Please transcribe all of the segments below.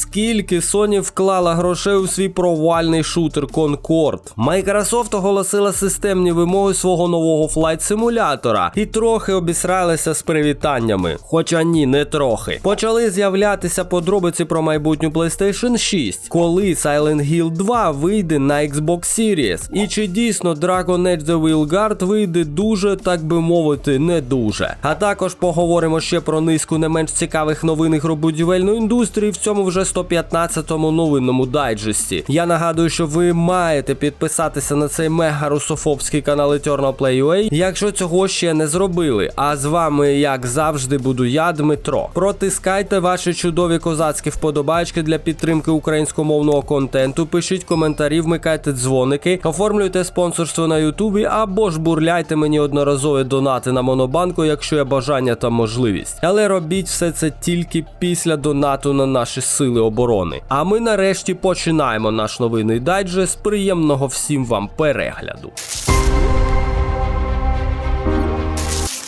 Скільки Sony вклала грошей у свій провальний шутер Concord? Microsoft оголосила системні вимоги свого нового флайт-симулятора і трохи обісралися з привітаннями. Хоча ні, не трохи. Почали з'являтися подробиці про майбутню PlayStation 6, коли Silent Hill 2 вийде на Xbox Series, і чи дійсно Dragon Age The Will Guard вийде дуже, так би мовити, не дуже. А також поговоримо ще про низку не менш цікавих новин ігробудівельної індустрії в цьому вже 115-му новинному дайджесті. Я нагадую, що ви маєте підписатися на цей мега русофобський канал Eternal Play якщо цього ще не зробили. А з вами, як завжди, буду я, Дмитро. Протискайте ваші чудові козацькі вподобайки для підтримки українськомовного контенту. Пишіть коментарі, вмикайте дзвоники, оформлюйте спонсорство на Ютубі або ж бурляйте мені одноразові донати на монобанку, якщо є бажання та можливість. Але робіть все це тільки після донату на наші сили оборони. А ми нарешті починаємо наш новинний дайджест. Приємного всім вам перегляду.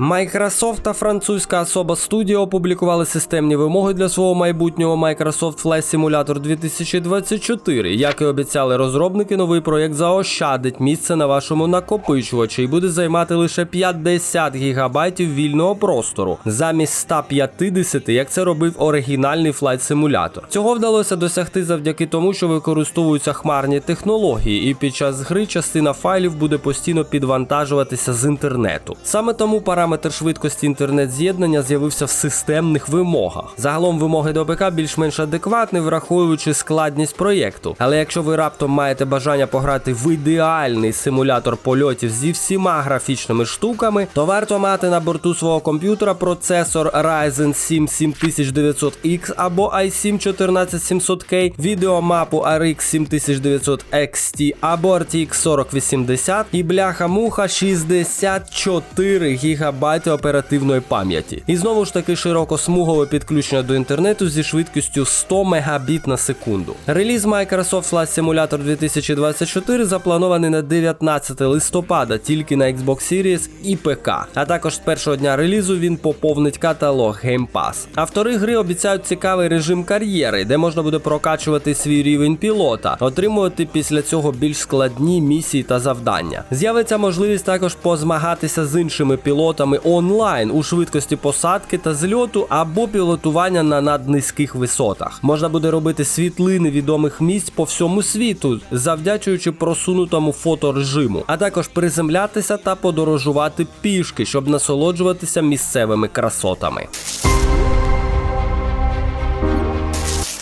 Microsoft та французька особа Studio опублікували системні вимоги для свого майбутнього Microsoft Flight Simulator 2024. Як і обіцяли розробники, новий проєкт заощадить місце на вашому накопичувачі і буде займати лише 50 гігабайтів вільного простору замість 150, як це робив оригінальний Flight Simulator. Цього вдалося досягти завдяки тому, що використовуються хмарні технології, і під час гри частина файлів буде постійно підвантажуватися з інтернету. Саме тому параметр швидкості інтернет-з'єднання з'явився в системних вимогах. Загалом вимоги до ПК більш-менш адекватні, враховуючи складність проєкту. Але якщо ви раптом маєте бажання пограти в ідеальний симулятор польотів зі всіма графічними штуками, то варто мати на борту свого комп'ютера процесор Ryzen 7 7900X або i7 14700K, відеомапу RX 7900 XT або RTX 4080 і бляха-муха 64 ГБ оперативної пам'яті. І знову ж таки широкосмугове підключення до інтернету зі швидкістю 100 Мбіт на секунду. Реліз Microsoft Flight Simulator 2024 запланований на 19 листопада тільки на Xbox Series і ПК. А також з першого дня релізу він поповнить каталог Game Pass. Автори гри обіцяють цікавий режим кар'єри, де можна буде прокачувати свій рівень пілота, отримувати після цього більш складні місії та завдання. З'явиться можливість також позмагатися з іншими пілотами онлайн у швидкості посадки та зльоту або пілотування на наднизьких висотах. Можна буде робити світлини відомих місць по всьому світу, завдячуючи просунутому фоторежиму, а також приземлятися та подорожувати пішки, щоб насолоджуватися місцевими красотами.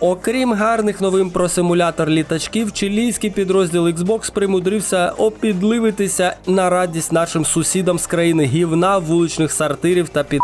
Окрім гарних новин про симулятор літачків, чилійський підрозділ Xbox примудрився опідливитися на радість нашим сусідам з країни гівна, вуличних сортирів та під.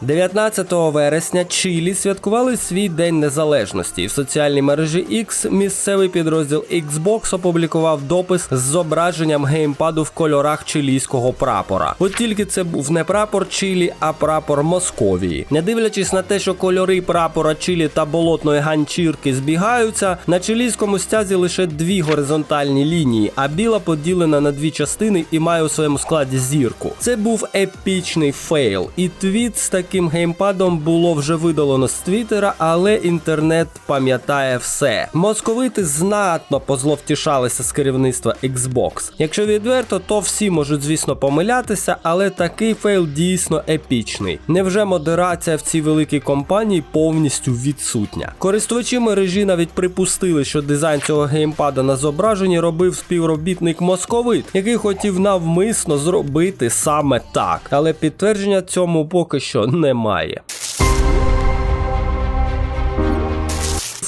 19 вересня Чилі святкували свій День Незалежності, в соціальній мережі X місцевий підрозділ Xbox опублікував допис з зображенням геймпаду в кольорах чилійського прапора. От тільки це був не прапор Чилі, а прапор Московії. Не дивлячись на те, що кольори прапора Чилі та болотної ганчірки збігаються, на чилійському стязі лише дві горизонтальні лінії, а біла поділена на дві частини і має у своєму складі зірку. Це був епічний фейл, і твіт з таким геймпадом було вже видалено з Твіттера, але інтернет пам'ятає все. Московити знатно позловтішалися з керівництва Xbox. Якщо відверто, то всі можуть, звісно, помилятися, але такий фейл дійсно епічний. Невже модерація в цій великій компанії повністю відсутня? Користувачі мережі навіть припустили, що дизайн цього геймпада на зображенні робив співробітник московит, який хотів навмисно зробити саме так. Але підтвердження цьому поки що немає.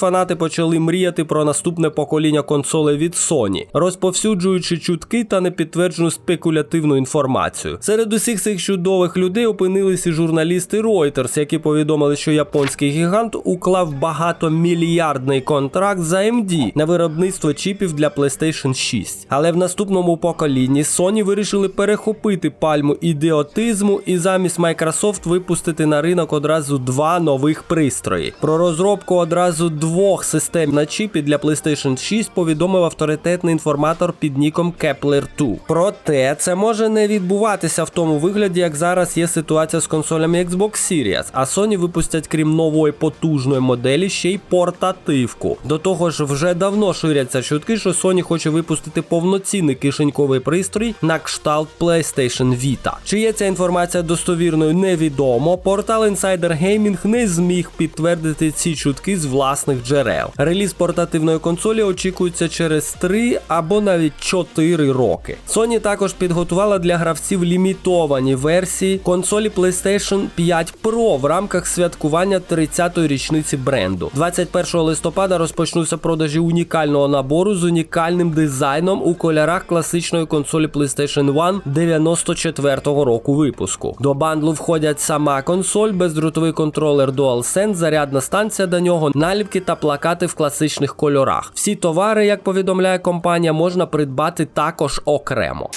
Фанати почали мріяти про наступне покоління консолей від Sony, розповсюджуючи чутки та непідтверджену спекулятивну інформацію. Серед усіх цих чудових людей опинилися журналісти Reuters, які повідомили, що японський гігант уклав багатомільярдний контракт за AMD на виробництво чіпів для PlayStation 6. Але в наступному поколінні Sony вирішили перехопити пальму ідіотизму і замість Microsoft випустити на ринок одразу два нових пристрої. Про розробку одразу двох двох систем на чіпі для PlayStation 6 повідомив авторитетний інформатор під ніком Kepler 2. Проте це може не відбуватися в тому вигляді, як зараз є ситуація з консолями Xbox Series, а Sony випустять крім нової потужної моделі ще й портативку. До того ж, вже давно ширяться чутки, що Sony хоче випустити повноцінний кишеньковий пристрій на кшталт PlayStation Vita. Чи є ця інформація достовірною, невідомо. Портал Insider Gaming не зміг підтвердити ці чутки з власних джерел. Реліз портативної консолі очікується через 3 або навіть 4 роки. Sony також підготувала для гравців лімітовані версії консолі PlayStation 5 Pro в рамках святкування 30-ї річниці бренду. 21 листопада розпочнуться продажі унікального набору з унікальним дизайном у кольорах класичної консолі PlayStation 1 94-го року випуску. До бандлу входять сама консоль, бездротовий контролер DualSense, зарядна станція до нього, наліпки та плакати в класичних кольорах. Всі товари, як повідомляє компанія, можна придбати також окремо.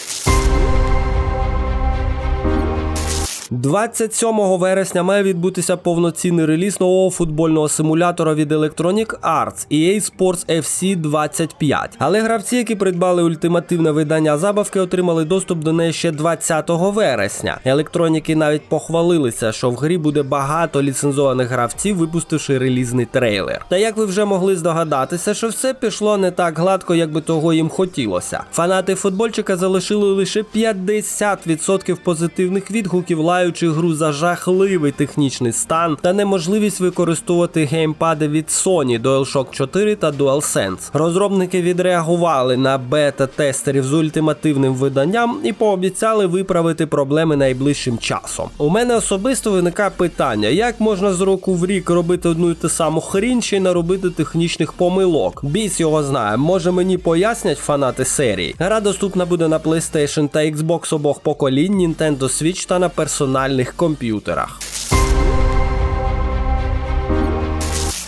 27 вересня має відбутися повноцінний реліз нового футбольного симулятора від Electronic Arts EA Sports FC 25. Але гравці, які придбали ультимативне видання забавки, отримали доступ до неї ще 20 вересня. Електроніки навіть похвалилися, що в грі буде багато ліцензованих гравців, випустивши релізний трейлер. Та як ви вже могли здогадатися, що все пішло не так гладко, як би того їм хотілося. Фанати футбольчика залишили лише 50% позитивних відгуків, лаючи гру за жахливий технічний стан та неможливість використовувати геймпади від Sony DualShock 4 та DualSense. Розробники відреагували на бета-тестерів з ультимативним виданням і пообіцяли виправити проблеми найближчим часом. У мене особисто виникає питання, як можна з року в рік робити одну і ту саму хрінь чи наробити технічних помилок. Біс його знає. Може мені пояснять фанати серії. Гра доступна буде на PlayStation та Xbox обох поколінь, Nintendo Switch та на персональних комп'ютерах.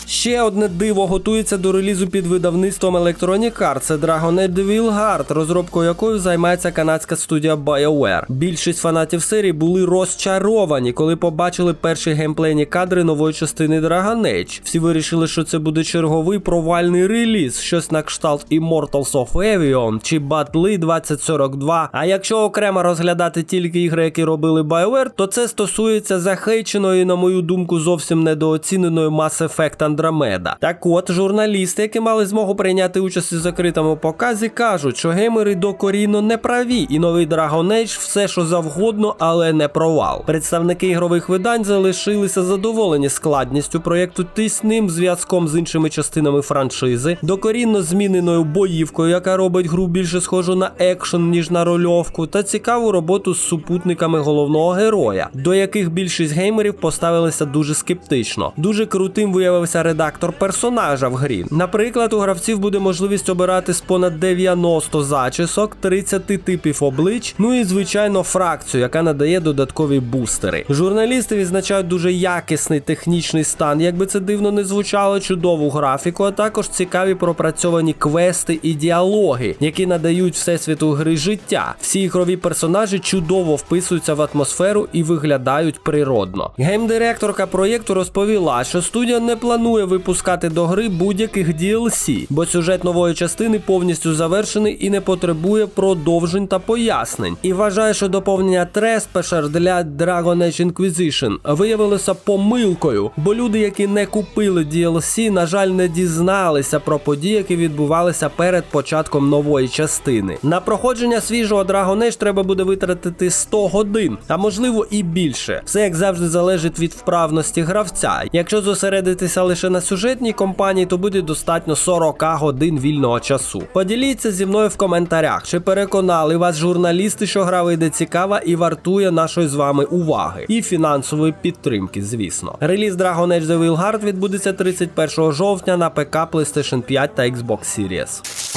Ще одне диво готується до релізу під видавництвом Electronic Arts. Це Dragon Age Devil Heart, розробкою якої займається канадська студія BioWare. Більшість фанатів серії були розчаровані, коли побачили перші геймплейні кадри нової частини Dragon Age. Всі вирішили, що це буде черговий провальний реліз, щось на кшталт Immortals of Avion чи Battle 2042. А якщо окремо розглядати тільки ігри, які робили BioWare, то це стосується захейченої, на мою думку, зовсім недооціненої Mass Effect Andromeda. Так от, журналісти, які мали змогу прийняти участь у закритому показі, кажуть, що геймери докорінно не праві, і новий Dragon Age все, що завгодно, але не провал. Представники ігрових видань залишилися задоволені складністю проєкту, тісним зв'язком з іншими частинами франшизи, докорінно зміненою боївкою, яка робить гру більше схожу на екшен, ніж на рольовку, та цікаву роботу з супутниками головного героя, до яких більшість геймерів поставилися дуже скептично. Дуже крутим виявився редактор персонажа в грі. Наприклад, у гравців буде можливість обирати з понад 90 зачісок, 30 типів облич, ну і звичайно фракцію, яка надає додаткові бустери. Журналісти відзначають дуже якісний технічний стан, якби це дивно не звучало, чудову графіку, а також цікаві пропрацьовані квести і діалоги, які надають всесвіту гри життя. Всі ігрові персонажі чудово вписуються в атмосферу і виглядають природно. Геймдиректорка проєкту розповіла, що студія не планує випускати до гри будь-яких DLC, бо сюжет нової частини повністю завершений і не потребує продовжень та пояснень. І вважає, що доповнення Trespasher для Dragon Age Inquisition виявилося помилкою, бо люди, які не купили DLC, на жаль, не дізналися про події, які відбувалися перед початком нової частини. На проходження свіжого Dragon Age треба буде витратити 100 годин, а можливо і більше. Все як завжди залежить від вправності гравця. Якщо зосередитися лише на сюжетній компанії, то буде достатньо 40 годин вільного часу. Поділіться зі мною в коментарях, чи переконали вас журналісти, що гра вийде цікава і вартує нашої з вами уваги і фінансової підтримки, звісно. Реліз Dragon Age The Wild Heart відбудеться 31 жовтня на ПК, PlayStation 5 та Xbox Series.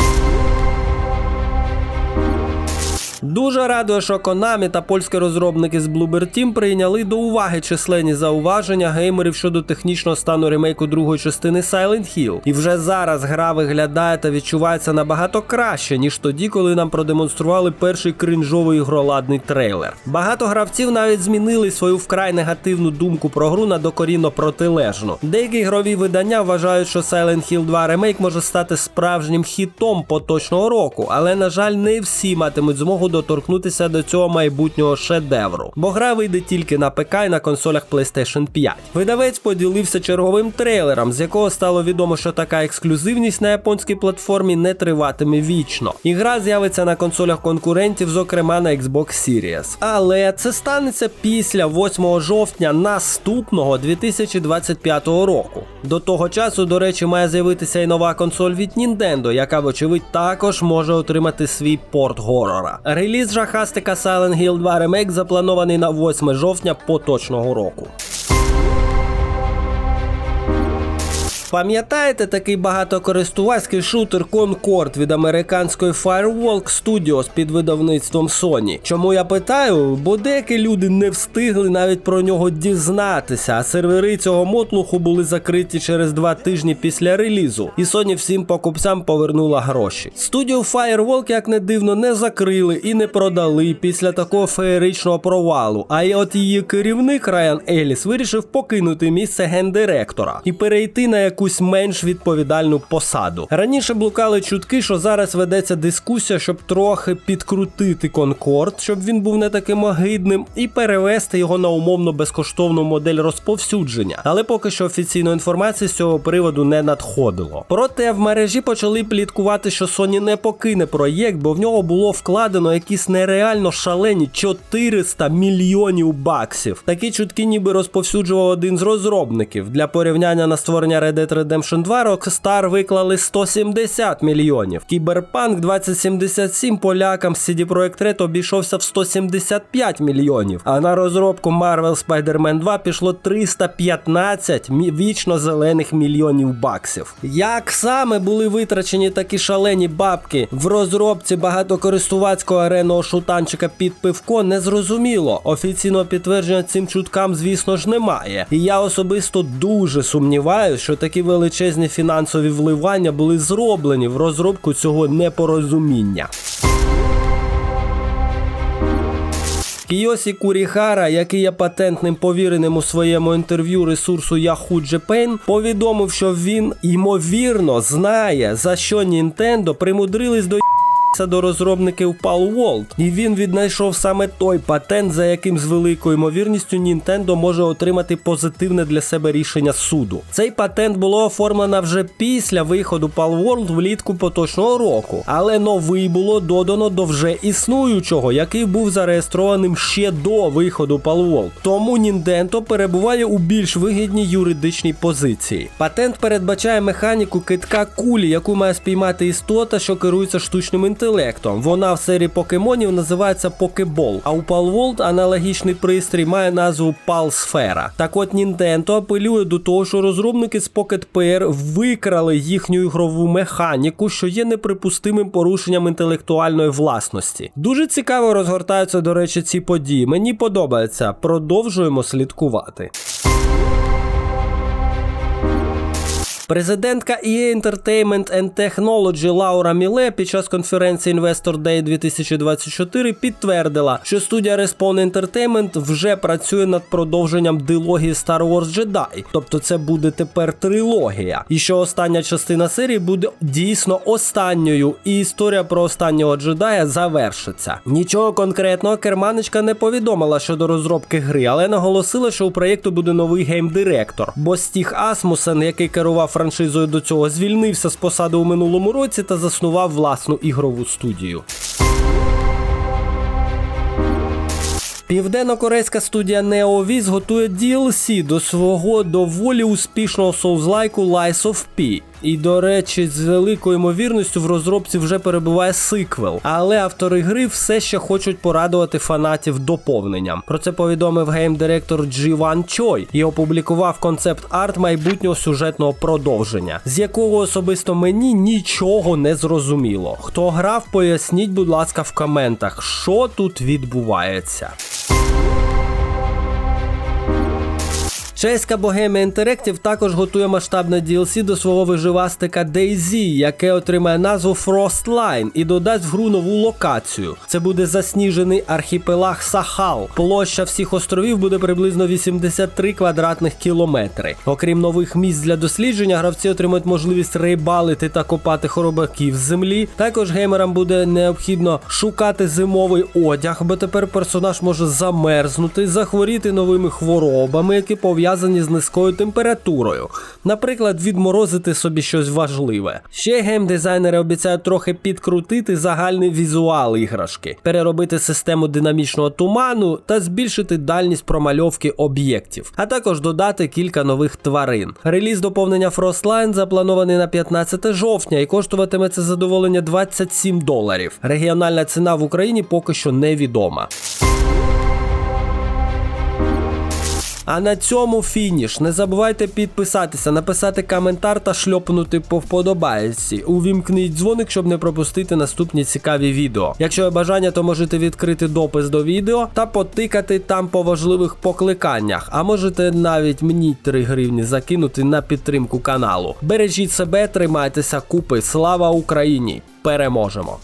Дуже радує, що Konami та польські розробники з Bloober Team прийняли до уваги численні зауваження геймерів щодо технічного стану ремейку другої частини Silent Hill. І вже зараз гра виглядає та відчувається набагато краще, ніж тоді, коли нам продемонстрували перший кринжовий ігроладний трейлер. Багато гравців навіть змінили свою вкрай негативну думку про гру на докорінно протилежну. Деякі ігрові видання вважають, що Silent Hill 2 ремейк може стати справжнім хітом поточного року, але на жаль, не всі матимуть змогу доторкнутися до цього майбутнього шедевру, бо гра вийде тільки на ПК і на консолях PlayStation 5. Видавець поділився черговим трейлером, з якого стало відомо, що така ексклюзивність на японській платформі не триватиме вічно. Ігра з'явиться на консолях конкурентів, зокрема на Xbox Series. Але це станеться після 8 жовтня наступного 2025 року. До того часу, до речі, має з'явитися і нова консоль від Nintendo, яка, вочевидь, також може отримати свій порт горора. Реліз жахастика Silent Hill 2 Remake запланований на 8 жовтня поточного року. Пам'ятаєте такий багатокористувацький шутер Concord від американської Firewalk Studios під видавництвом Sony? Чому я питаю? Бо деякі люди не встигли навіть про нього дізнатися, а сервери цього мотлуху були закриті через два тижні після релізу, і Sony всім покупцям повернула гроші. Студію Firewalk, як не дивно, не закрили і не продали після такого феєричного провалу. А й от її керівник Райан Еліс вирішив покинути місце гендиректора і перейти на яку якусь менш відповідальну посаду. Раніше блукали чутки, що зараз ведеться дискусія, щоб трохи підкрутити Конкорд, щоб він був не таким огидним, і перевести його на умовно безкоштовну модель розповсюдження. Але поки що офіційної інформації з цього приводу не надходило. Проте в мережі почали пліткувати, що Sony не покине проєкт, бо в нього було вкладено якісь нереально шалені 400 мільйонів баксів. Такі чутки ніби розповсюджував один з розробників для порівняння на створення Red Dead Redemption 2 Rockstar виклали 170 мільйонів. Кіберпанк 2077 полякам з CD Projekt Red обійшовся в 175 мільйонів. А на розробку Marvel Spider-Man 2 пішло 315 мі- вічно зелених мільйонів баксів. Як саме були витрачені такі шалені бабки в розробці багатокористувацького ареного шутанчика під пивко, не зрозуміло. Офіційного підтвердження цим чуткам, звісно ж, немає. І я особисто дуже сумніваюся, що такі величезні фінансові вливання були зроблені в розробку цього непорозуміння. Кіосі Куріхара, який є патентним повіреним у своєму інтерв'ю ресурсу Yahoo Japan, повідомив, що він ймовірно знає, за що Нінтендо примудрились до до розробників Palworld, і він віднайшов саме той патент, за яким з великою ймовірністю Nintendo може отримати позитивне для себе рішення суду. Цей патент було оформлено вже після виходу Palworld влітку поточного року, але новий було додано до вже існуючого, який був зареєстрованим ще до виходу Palworld. Тому Nintendo перебуває у більш вигідній юридичній позиції. Патент передбачає механіку китка кулі, яку має спіймати істота, що керується штучним інтелектом. Вона в серії покемонів називається Покебол, а у Palworld аналогічний пристрій має назву Палсфера. Так от Nintendo апелює до того, що розробники з Pocket Pair викрали їхню ігрову механіку, що є неприпустимим порушенням інтелектуальної власності. Дуже цікаво розгортаються, до речі, ці події. Мені подобається. Продовжуємо слідкувати. Президентка EA Entertainment and Technology Лаура Міле під час конференції Investor Day 2024 підтвердила, що студія Respawn Entertainment вже працює над продовженням дилогії Star Wars Jedi, тобто це буде тепер трилогія, і що остання частина серії буде дійсно останньою, і історія про останнього джедая завершиться. Нічого конкретного керманичка не повідомила щодо розробки гри, але наголосила, що у проєкту буде новий гейм-директор, бо Стіг Асмусен, який керував франшизою до цього, звільнився з посади у минулому році та заснував власну ігрову студію. Південно-корейська студія NeoVis готує DLC до свого доволі успішного соузлайку Lies of P. І до речі, з великою ймовірністю в розробці вже перебуває сиквел, але автори гри все ще хочуть порадувати фанатів доповненням. Про це повідомив гейм-директор Джіван Чой і опублікував концепт арт майбутнього сюжетного продовження, з якого особисто мені нічого не зрозуміло. Хто грав, поясніть, будь ласка, в коментах, що тут відбувається. Чеська Bohemia Interactive також готує масштабне DLC до свого виживастика DayZ, яке отримає назву Frostline і додасть в гру нову локацію. Це буде засніжений архіпелаг Сахал. Площа всіх островів буде приблизно 83 квадратних кілометри. Окрім нових місць для дослідження, гравці отримають можливість рибалити та копати хоробаків з землі. Також геймерам буде необхідно шукати зимовий одяг, бо тепер персонаж може замерзнути, захворіти новими хворобами, які пов'язані з низькою температурою. Наприклад, відморозити собі щось важливе. Ще геймдизайнери обіцяють трохи підкрутити загальний візуал іграшки, переробити систему динамічного туману та збільшити дальність промальовки об'єктів, а також додати кілька нових тварин. Реліз доповнення Frostline запланований на 15 жовтня і коштуватиме це задоволення 27 доларів. Регіональна ціна в Україні поки що невідома. А на цьому фініш. Не забувайте підписатися, написати коментар та шльопнути по вподобайці. Увімкніть дзвоник, щоб не пропустити наступні цікаві відео. Якщо є бажання, то можете відкрити допис до відео та потикати там по важливих покликаннях. А можете навіть мені 3 гривні закинути на підтримку каналу. Бережіть себе, тримайтеся купи. Слава Україні! Переможемо!